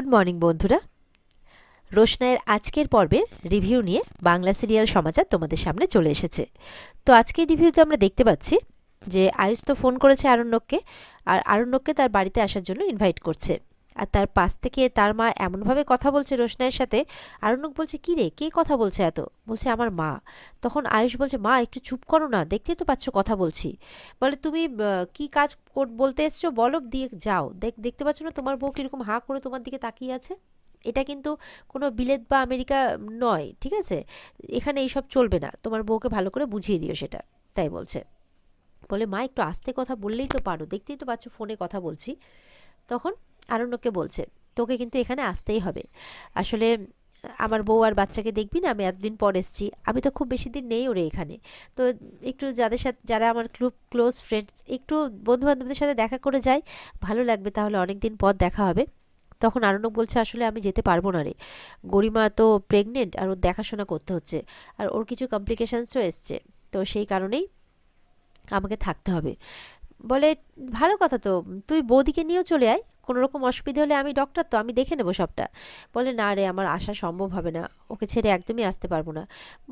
Good morning, বন্ধুরা। রোশনায়ের আজকের পর্বের রিভিউ নিয়ে বাংলা সিরিয়াল সমাচার তোমাদের সামনে চলে এসেছে। তো আজকের রিভিউতে আমরা দেখতে পাচ্ছি যে আয়ুষ তো ফোন করেছে আরণ্যককে, আর আরণ্যককে তার বাড়িতে আসার জন্য ইনভাইট করছে। আর তার পাশ থেকে তার মা এমনভাবে কথা বলছে রোশনায়ের সাথে আরণ্যক বলছে, কী রে? কে কথা বলছে এত? বলছে, আমার মা। তখন আয়ুষ বলছে, মা, একটু চুপ করো না, দেখতেই তো পাচ্ছ কথা বলছি। বলে, তুমি কি কাজ বলতে এসছো? বলো, দিয়ে যাও। দেখ, দেখতে পাচ্ছ না, তোমার বউ কীরকম হাঁ করে তোমার দিকে তাকিয়ে আছে? এটা কিন্তু কোনো বিলেত বা আমেরিকা নয়, ঠিক আছে? এখানে এইসব চলবে না, তোমার বউকে ভালো করে বুঝিয়ে দিও সেটা, তাই বলছে। বলে, মা, একটু আস্তে কথা বললেই তো পারো, দেখতেই তো পাচ্ছ, ফোনে কথা বলছি। তখন আরণ্যকে বলছে, তোকে কিন্তু এখানে আসতেই হবে। আসলে আমার বউ আর বাচ্চাকে দেখবি না, আমি এতদিন পর এসেছি। আমি তো খুব বেশি দিন নেই ওরে এখানে। তো একটু যাদের সাথে, যারা আমার খুব ক্লোজ ফ্রেন্ডস একটু বন্ধু বান্ধবদের সাথে দেখা করে যাই, ভালো লাগবে তাহলে অনেক দিন পর দেখা হবে। তখন আরণ্যক বলছে, আসলে আমি যেতে পারব না রে। গরিমা তো প্রেগনেন্ট আর ওর দেখাশোনা করতে হচ্ছে। আর ওর কিছু কমপ্লিকেশানসও এসছে। তো সেই কারণেই আমাকে থাকতে হবে। বলে, ভালো কথা তো। তুই বৌদিকে নিয়েও চলে আয়। কোনো রকম অসুবিধা হলে আমি ডক্টর তো, আমি দেখে নেব সবটা। বলে, না রে, আমার আসা সম্ভব হবে না। ওকে ছেড়ে একদমই আসতে পারব না।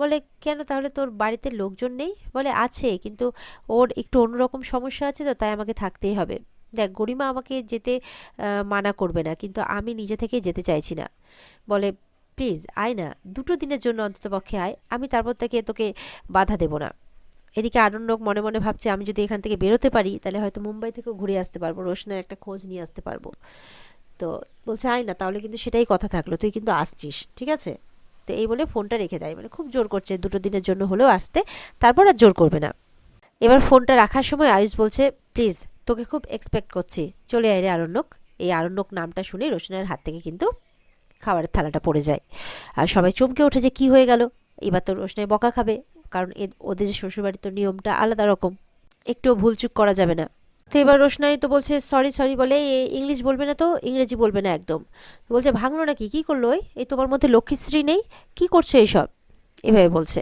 বলে, কেন? তাহলে তোর বাড়িতে লোকজন নেই? বলে, আছে, কিন্তু ওর একটু অন্যরকম সমস্যা আছে তো, তাই আমাকে থাকতেই হবে। দেখ, গরিমা আমাকে যেতে মানা করবে না, কিন্তু আমি নিজে থেকেই যেতে চাইছি না। বলে, প্লিজ, আয় না। দুটো দিনের জন্য অন্ততপক্ষে আয়। আমি তারপর থেকে তোকে বাধা দেবো না। এদিকে আরণ্যক মনে মনে ভাবছে, আমি যদি এখান থেকে বেরোতে পারি, তাহলে হয়তো মুম্বাই থেকেও ঘুরে আসতে পারব, রোশনের একটা খোঁজ নিয়ে আসতে পারব। তো বলছে, আয় না, তাহলে কিন্তু সেটাই কথা থাকল, তুই কিন্তু আসছিস, ঠিক আছে? তো এই বলে ফোনটা রেখে দেয় মানে খুব জোর করছে, দুটো দিনের জন্য হলেও আসতে, তারপর আর জোর করবে না। এবার ফোনটা রাখার সময় আয়ুষ বলছে, প্লিজ, তোকে খুব এক্সপেক্ট করছি, চলে আয় রে আরণ্যক। এই আরণ্যক নামটা শুনে রোশনার হাত থেকে কিন্তু খাবারের থালাটা পড়ে যায়। আর সবাই চমকে ওঠে যে কি হয়ে গেল। এবার তো রোশনাই বকা খাবে কারণ ওদের যে শ্বশুরবাড়ির তো নিয়মটা আলাদা রকম। একটুও ভুলচুক করা যাবে না। তো এবার রোশনাই তো বলছে সরি সরি বলে "এ, ইংলিশ বলবে না তো ইংরেজি বলবে না একদম। বলছে ভাঙলো নাকি? কি করল? এই তোমার মধ্যে লক্ষ্মীশ্রী নেই? কি করছ এইসব? এভাবে বলছে।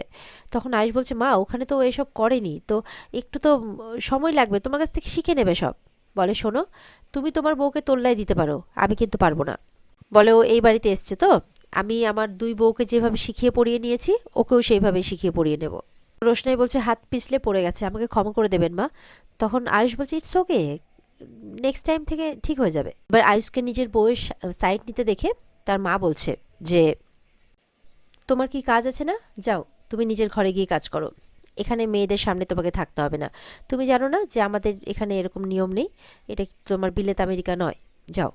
তখন আয়ুষ বলছে মা ওখানে তো এসব করেনি। তো একটু তো সময় লাগবে তোমার কাছ থেকে শিখে নেবে সব। বলে শোনো তুমি তোমার বউকে তোল্লাই দিতে পারো আমি কিন্তু পারব না। বলে ও এই বাড়িতে এসছে তো? আমি আমার দুই বউকে যেভাবে শিখিয়ে পড়িয়ে নিয়েছি, ওকেও সেইভাবে শিখিয়ে পড়িয়ে নেব। রোশনাই বলছে, হাত পিছলে পড়ে গেছে, আমাকে ক্ষমা করে দেবেন মা। তখন আয়ুষ বলছে ইটস ওকে নেক্সট টাইম থেকে ঠিক হয়ে যাবে। এবার আয়ুষকে নিজের বউয়ের সাইড নিতে দেখে তার মা বলছে যে, তোমার কি কাজ আছে না? যাও, তুমি নিজের ঘরে গিয়ে কাজ করো। এখানে মেয়েদের সামনে তোমাকে থাকতে হবে না। তুমি জানো না যে আমাদের এখানে এরকম নিয়ম নেই? এটা তোমার বিলেত আমেরিকা নয়? যাও।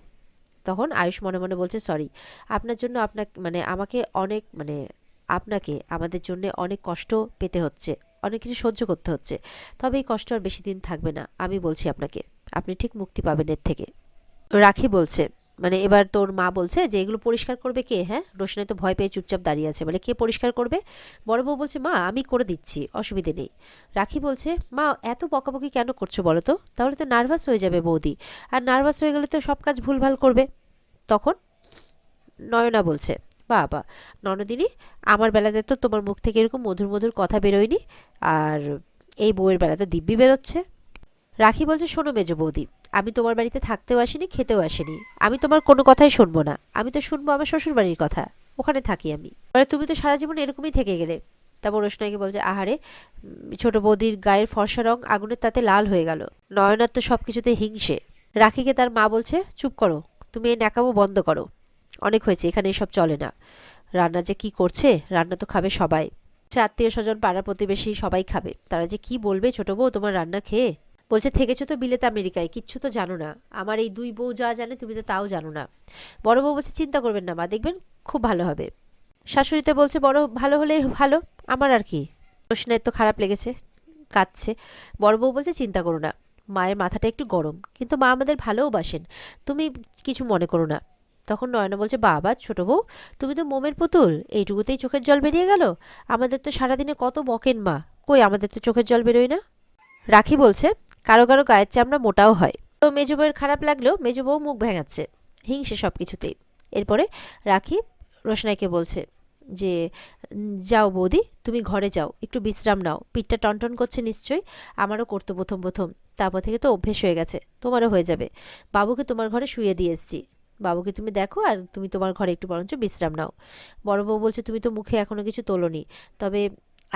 তখন আয়ুষ মনে মনে বলছে, সরি, আপনার জন্য আপনাকে মানে আমাকে অনেক মানে আপনাকে আমাদের জন্য অনেক কষ্ট পেতে হচ্ছে, অনেক কিছু সহ্য করতে হচ্ছে। তবে এই কষ্ট আর বেশি দিন থাকবে না। আমি বলছি আপনাকে, আপনি ঠিক মুক্তি পাবেন এর থেকে। রাখি বলছে মানে এবার তোর মা বলছে যে, এগুলো পরিষ্কার করবে কে? হ্যাঁ? রোশনাই তো ভয় পেয়ে চুপচাপ দাঁড়িয়ে আছে। বলে, কে পরিষ্কার করবে? বড় বউ বলছে, মা, আমি করে দিচ্ছি, অসুবিধে নেই। রাখি বলছে, মা, এত বকাবকি কেন করছ বলো তো? তাহলে তো নার্ভাস হয়ে যাবে বৌদি। আর নার্ভাস হয়ে গেলে তো সব কাজ ভুলভাল করবে। তখন নয়না বলছে, বাবা, ননদিনী, আমার বেলাতে তো তোমার মুখ থেকে এরকম মধুর মধুর কথা বেরোয়নি। আর এই বউয়ের বেলাতে দিব্যি বেরোচ্ছে। রাখি বলছে, শোনো মেজো বৌদি আমি তোমার বাড়িতে থাকতেও আসিনি, খেতেও আসিনি। আমি তোমার কোনো কথাই শুনব না। আমি তো শুনব আমার শ্বশুর বাড়ির কথা। ওখানে থাকি আমি। বলে তুমি তো সারা জীবন এরকমই থেকে গেলে। তারপর রোশনাইকে বলছে, আহারে ছোট বৌদির গায়ের ফর্সা রং আগুনের তাতে লাল হয়ে গেল। নয়নার তো সব কিছুতে হিংসে। রাখিকে তার মা বলছে, চুপ করো, তুমি এই ন্যাকামো বন্ধ করো। অনেক হয়েছে, এখানে এসব চলে না। রান্না যে কি করছে, রান্না তো খাবে সবাই। সে আত্মীয় স্বজন, পাড়া প্রতিবেশী সবাই খাবে। তারা যে কি বলবে ছোট বউ, তোমার রান্না খেয়ে? বলছে, থেকেছো তো বিলেত আমেরিকায়, কিচ্ছু তো জানো না। আমার এই দুই বউ যা জানে, তুমি তো তাও জানো না। বড় বউ বলছে, চিন্তা করবেন না মা, দেখবেন খুব ভালো হবে। শাশুড়িতে বলছে, বড়, ভালো হলেই ভালো, আমার আর কি। রোশনের তো খারাপ লেগেছে, কাঁদছে। বড় বউ বলছে, চিন্তা করো না, মায়ের মাথাটা একটু গরম, কিন্তু মা আমাদের ভালোবাসেন তুমি কিছু মনে করো না। তখন নয়না বলছে, বাবা, ছোট বউ, তুমি তো মোমের পুতুল, এইটুকুতেই চোখের জল বেরিয়ে গেল? আমাদের তো সারাদিনে কত বকেন মা, কই আমাদের তো চোখের জল বেরোয় না? রাখি বলছে কারও কারও গায়ের চামড়া মোটাও হয়। তো মেজো বউয়ের খারাপ লাগলেও মেজো বউ মুখ ভেঙাচ্ছে, হিংসে সব কিছুতেই এরপরে রাখি রোশনাইকে বলছে যে, যাও বৌদি, তুমি ঘরে যাও, একটু বিশ্রাম নাও। পিঠটা টনটন করছে নিশ্চয়ই, আমারও করতো প্রথম প্রথম। তারপর থেকে তো অভ্যেস হয়ে গেছে, তোমারও হয়ে যাবে। বাবুকে তোমার ঘরে শুয়ে দিয়ে এসছি। বাবুকে তুমি দেখো আর তুমি তোমার ঘরে একটু বরঞ্চ বিশ্রাম নাও। বড় বউ বলছে, তুমি তো মুখে এখনও কিছু তোলোনি। তবে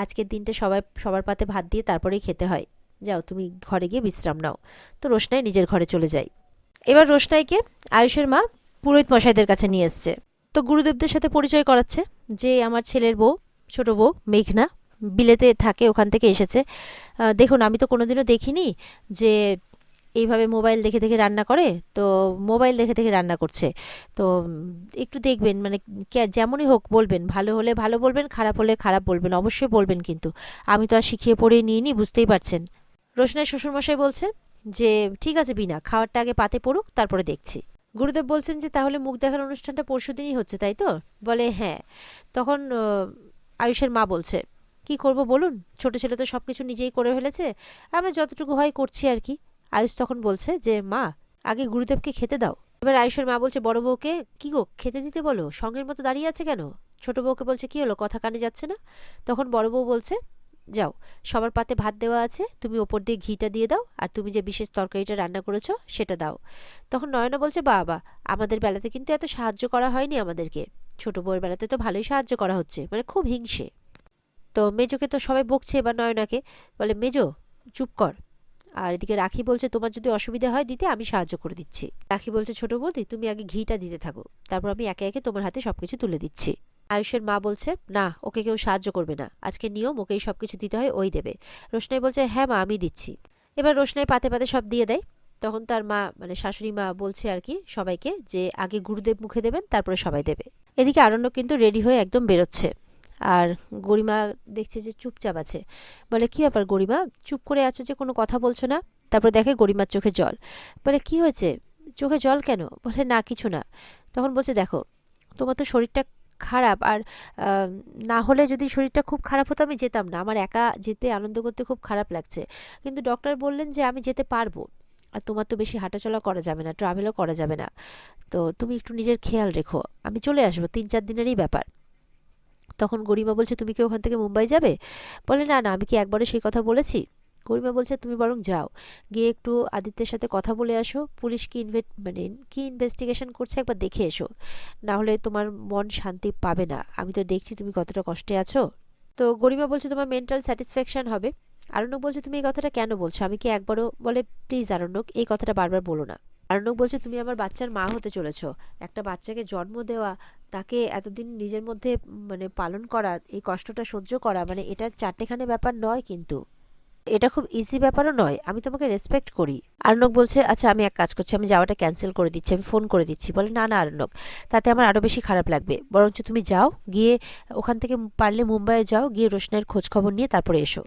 আজকের দিনটা সবাই, সবার পাতে ভাত দিয়ে তারপরেই খেতে হয়। যাও, তুমি ঘরে গিয়ে বিশ্রাম নাও। তো রোশনাই নিজের ঘরে চলে যায়। এবার রোশনাইকে আয়ুষের মা পুরোহিত মশাইদের কাছে নিয়ে এসছে। তো গুরুদেবদের সাথে পরিচয় করাচ্ছে যে, আমার ছেলের বউ, ছোট বউ, মেঘনা, বিলেতে থাকে, ওখান থেকে এসেছে। দেখুন, আমি তো কোনোদিনও দেখিনি যে, এইভাবে মোবাইল দেখে দেখে রান্না করে। তো মোবাইল দেখে দেখে রান্না করছে। তো একটু দেখবেন মানে যেমনই হোক বলবেন, ভালো হলে ভালো বলবেন, খারাপ হলে খারাপ বলবেন, অবশ্যই বলবেন কিন্তু। আমি তো আর শিখিয়ে পড়ে নিইনি, বুঝতেই পারছেন। রোশনাই শ্বশুরমশাই বলছে যে, ঠিক আছে বিনা খাওয়ারটা আগে পাতে পড়ুক, তারপরে দেখছি। গুরুদেব বলছেন যে, তাহলে মুখ দেখার অনুষ্ঠানটা পরশু দিনই হচ্ছে, তাই তো? বলে হ্যাঁ। তখন আয়ুষের মা বলছে, কি করব বলুন? ছোট ছেলে তো সব কিছু নিজেই করে ফেলেছে। আমরা যতটুকু হয় করছি আর কি। আয়ুষ তখন বলছে যে, মা, আগে গুরুদেবকে খেতে দাও। এবার আয়ুষের মা বলছে, বড় বউকে কি গো, খেতে দিতে বলো? সঙ্গের মতো দাঁড়িয়ে আছে কেন? ছোট বউকে বলছে, কি হলো? কথা কানে যাচ্ছে না? তখন বড় বউ বলছে যাও, সবার পাতে ভাত দেওয়া আছে, তুমি ওপর দিয়ে ঘিটা দিয়ে দাও, আর তুমি যে বিশেষ তরকারিটা রান্না করেছ, সেটা দাও। তখন নয়না বলছে, বাবা, আমাদের বেলাতে কিন্তু এত সাহায্য করা হয়নি আমাদেরকে। ছোট বউয়ের বেলাতে তো ভালোই সাহায্য করা হচ্ছে মানে খুব হিংসে। তো মেজোকে তো সবাই বকছে এবার নয়নাকে, বলে, মেজো, চুপ কর। আর এদিকে রাখি বলছে, তোমার যদি অসুবিধা হয় দিতে, আমি সাহায্য করে দিচ্ছি। রাখি বলছে, ছোট বৌদি, তুমি আগে ঘিটা দিতে থাকো, তারপর আমি একে একে তোমার হাতে সবকিছু তুলে দিচ্ছি। আয়ুষের মা বলছে, না, ওকে কেউ সাহায্য করবে না। আজকে নিয়ম, ওকেই সব কিছু দিতে হয়, ওই দেবে। রোশনাই বলছে হ্যাঁ মা, আমি দিচ্ছি। এবার রোশনাই পাতে পাতে সব দিয়ে দেয়। তখন তার মা মানে শাশুড়ি মা বলছে আর কি সবাইকে যে, আগে গুরুদেব মুখে দেবেন, তারপরে সবাই দেবে। এদিকে আরণ্য কিন্তু রেডি হয়ে একদম বেরোচ্ছে। আর গরিমা দেখছে যে চুপচাপ আছে। বলে, কি ব্যাপার গরিমা? চুপ করে আছো যে, কোনো কথা বলছো না? তারপর দেখে গরিমার চোখে জল। বলে, কি হয়েছে? চোখে জল কেন? বলে, না, কিছু না। তখন বলছে, দেখো, তোমার তো শরীরটা খারাপ। আর না হলে যদি শরীরটা খুব খারাপ হতো আমি যেতাম না। আমার একা যেতে, আনন্দ করতে খুব খারাপ লাগছে। কিন্তু ডক্টর বললেন যে আমি যেতে পারব। আর তোমার তো বেশি হাঁটাচলা করা যাবে না ট্রাভেলও করা যাবে না। তো তুমি একটু নিজের খেয়াল রেখো। আমি চলে আসব, তিন চার দিনেরই ব্যাপার। তখন গরিমা বলছে, তুমি কি ওখান থেকে মুম্বাই যাবে? বলে, না না, আমি কি একবারও সেই কথা বলেছি? গরিমা বলছে, তুমি বরং যাও। গিয়ে একটু আদিত্যের সাথে কথা বলে আসো। পুলিশ কি ইনভে মানে কি ইনভেস্টিগেশন করছে একবার দেখে এসো। না হলে তোমার মন শান্তি পাবে না। আমি তো দেখছি তুমি কতটা কষ্টে আছো। তো গরিমা বলছে, তোমার মেন্টাল স্যাটিসফ্যাকশন হবে। আরণ্যক বলছে, তুমি এই কথাটা কেন বলছো? আমি কি একবারও বলে প্লিজ আরণ্যক, এই কথাটা বারবার বলো না। আরণ্যক বলছে, তুমি আমার বাচ্চার মা হতে চলেছো। একটা বাচ্চাকে জন্ম দেওয়া, তাকে এতদিন নিজের মধ্যে মানে পালন করা, এই কষ্টটা সহ্য করা মানে এটা চারটেখানে ব্যাপার নয় কিন্তু। এটা খুব ইজি ব্যাপারও নয়, আমি তোমাকে রেসপেক্ট করি। আরণ্যক বলছে আচ্ছা আমি এক কাজ করছি, আমি যাওয়াটা ক্যান্সেল করে দিচ্ছি, আমি ফোন করে দিচ্ছি। বলে, না না আরণ্যক তাতে আমার আরও বেশি খারাপ লাগবে। বরঞ্চ তুমি যাও, গিয়ে ওখান থেকে পারলে মুম্বাইয়ে যাও, গিয়ে রোশনের খোঁজ খবর নিয়ে তারপরে এসো।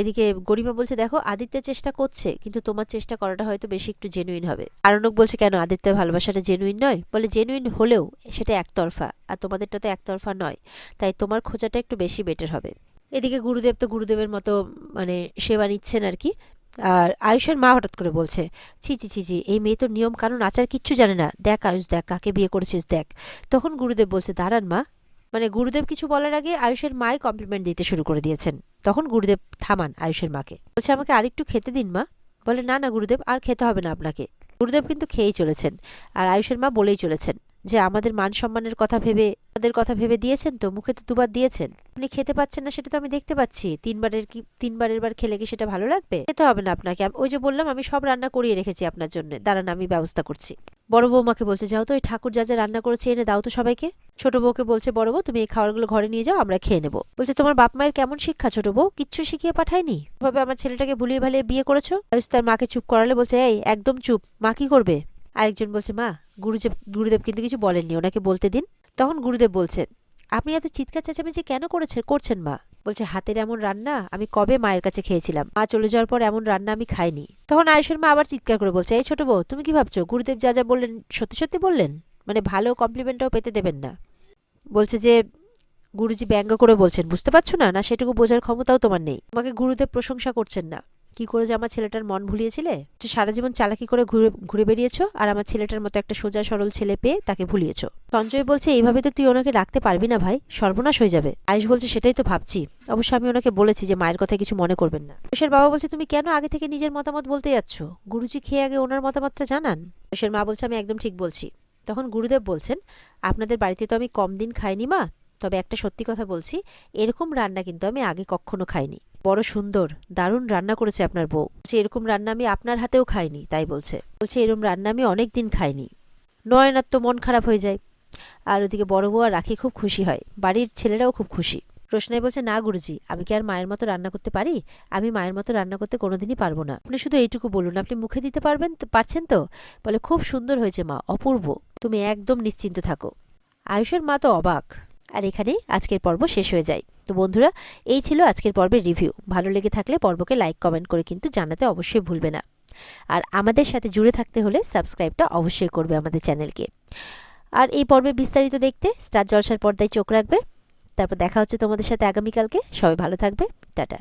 এদিকে গরিমা বলছে, দেখো আদিত্য চেষ্টা করছে, কিন্তু তোমার চেষ্টা করাটা হয়তো বেশি একটু জেনুইন হবে। আরণ্যক বলছে, কেন, আদিত্যের ভালোবাসাটা জেনুইন নয়? বলে জেনুইন হলেও সেটা একতরফা, আর তোমাদেরটা তো একতরফা নয়, তাই তোমার খোঁজাটা একটু বেশি বেটার হবে। এদিকে গুরুদেব তো গুরুদেবের মতো মানে সেবা নিচ্ছেন আর কি। আর আয়ুষের মা হঠাৎ করে বলছে, ছি ছি ছি ছি, এই মেয়ে তো নিয়ম কানুন আচার কিচ্ছু জানে না। দেখ আয়ুষ, দেখ কাকে বিয়ে করেছিস, দেখ। তখন গুরুদেব বলছে, দাঁড়ান মা। মানে গুরুদেব কিছু বলার আগে আয়ুষের মাই কমপ্লিমেন্ট দিতে শুরু করে দিয়েছেন। তখন গুরুদেব থামান আয়ুষের মাকে। বলছে, আমাকে আরেকটু খেতে দিন মা। বলে, না না গুরুদেব, আর খেতে হবে না আপনাকে। গুরুদেব কিন্তু খেয়েই চলেছেন। আর আয়ুষের মা বলেই চলেছেন যে, আমাদের মান সম্মানের কথা ভেবে আমাদের কথা ভেবে দিয়েছেন তো? মুখে তো দুবার দিয়েছেন। আপনি খেতে পাচ্ছেন না সেটা তো আমি দেখতে পাচ্ছি। তিনবারের কি, তিনবারের বার খেলে কি সেটা ভালো লাগবে? খেতে হবে না আপনাকে। ওই যে বললাম, আমি সব রান্না করিয়ে রেখেছি আপনার জন্য। দাঁড়ান, আমি ব্যবস্থা করছি। বড় বৌমাকে বলছে, যাও তো ওই ঠাকুর যা যা রান্না করেছে, এনে দাও তো সবাইকে। ছোট বউকে বলছে, বড় বউ, তুমি এই খাবারগুলো ঘরে নিয়ে যাও, আমরা খেয়ে নেব। বলছে, তোমার বাপ মায়ের কেমন শিক্ষা ছোট বউ? কিচ্ছু শিখিয়ে পাঠায়নি? ভাবে আমার ছেলেটাকে ভুলিয়ে ভালিয়ে বিয়ে করেছ? তার মাকে চুপ করালে বলছে, এই, একদম চুপ। মা কি করবে? আরেকজন বলছে, মা, গুরুদেব গুরুদেব কিন্তু কিছু বলেননি, ওনাকে বলতে দিন। তখন গুরুদেব বলছে, আপনি এত চিৎকার চেঁচামেচি কেন করেছেন করছেন মা? বলছে, হাতের এমন রান্না আমি কবে মায়ের কাছে খেয়েছিলাম। মা চলে যাওয়ার পর এমন রান্না আমি খাইনি। তখন আয়ুষের মা আবার চিৎকার করে বলছে, এই ছোট বউ, তুমি কি ভাবছ? গুরুদেব যা যা বললেন, সত্যি সত্যি বললেন? মানে ভালো কমপ্লিমেন্টটাও পেতে দেবেন না? বলছে যে, গুরুজি ব্যঙ্গ করে বলছেন, বুঝতে পারছ না? না, সেটুকু বোঝার ক্ষমতাও তোমার নেই। তোমাকে গুরুদেব প্রশংসা করছেন না। কি করে যে আমার ছেলেটার মন ভুলিয়েছিলে? সারা জীবন চালাকি করে ঘুরে ঘুরে বেরিয়েছো আর আমার ছেলেটার মতো একটা সোজা সরল ছেলে পেয়ে তাকে ভুলিয়েছো। সঞ্জয় বলছে, এইভাবে তো তুই ওনাকে রাখতে পারবি না ভাই, সর্বনাশ হয়ে যাবে। আয়ুষ বলছে, সেটাই তো ভাবছি। অবশ্য আমি ওনাকে বলেছি যে মায়ের কথা কিছু মনে করবেন না। আয়ুষের বাবা বলছে, তুমি কেন আগে থেকে নিজের মতামত বলতে যাচ্ছ? গুরুজি খেয়ে আগে ওনার মতামতটা জানান। আয়ুষের মা বলছে, আমি একদম ঠিক বলছি। তখন গুরুদেব বলছেন, আপনাদের বাড়িতে তো আমি কম দিন খাইনি মা, তবে একটা সত্যি কথা বলছি, এরকম রান্না কিন্তু আমি আগে কখনো খাইনি। বড় সুন্দর, দারুণ রান্না করেছে আপনার বউ। বলছে, এরকম রান্না আমি আপনার হাতেও খাইনি। তাই বলছে। বলছে, এরকম রান্না আমি অনেক দিন খাইনি। নয়নার তো মন খারাপ হয়ে যায়। আর ওদিকে বড় বউ আর রাখি খুব খুশি হয়। বাড়ির ছেলেরাও খুব খুশি। রোশনাই বলছে, না গুরুজি, আমি কি আর মায়ের মতো রান্না করতে পারি? আমি মায়ের মতো রান্না করতে কোনোদিনই পারব না। আপনি শুধু এইটুকু বলুন, আপনি মুখে দিতে পারবেন পারছেন তো? বলে, খুব সুন্দর হয়েছে মা, অপূর্ব। তুমি একদম নিশ্চিন্ত থাকো। আয়ুষের মা তো অবাক। আর এখানে আজকের পর্ব শেষ হয়ে যায়। তো বন্ধুরা, এই ছিল আজকের পর্বের রিভিউ। ভালো লেগে থাকলে পর্বকে লাইক, কমেন্ট করে কিন্তু জানাতে অবশ্যই ভুলবে না। আর আমাদের সাথে জুড়ে থাকতে হলে সাবস্ক্রাইবটা অবশ্যই করবে আমাদের চ্যানেলকে। আর এই পর্বে বিস্তারিত দেখতে স্টার জলসার পর্দায় চোখ রাখবে। তারপর দেখা হচ্ছে তোমাদের সাথে আগামীকালকে। সবাই ভালো থাকবে। টাটা।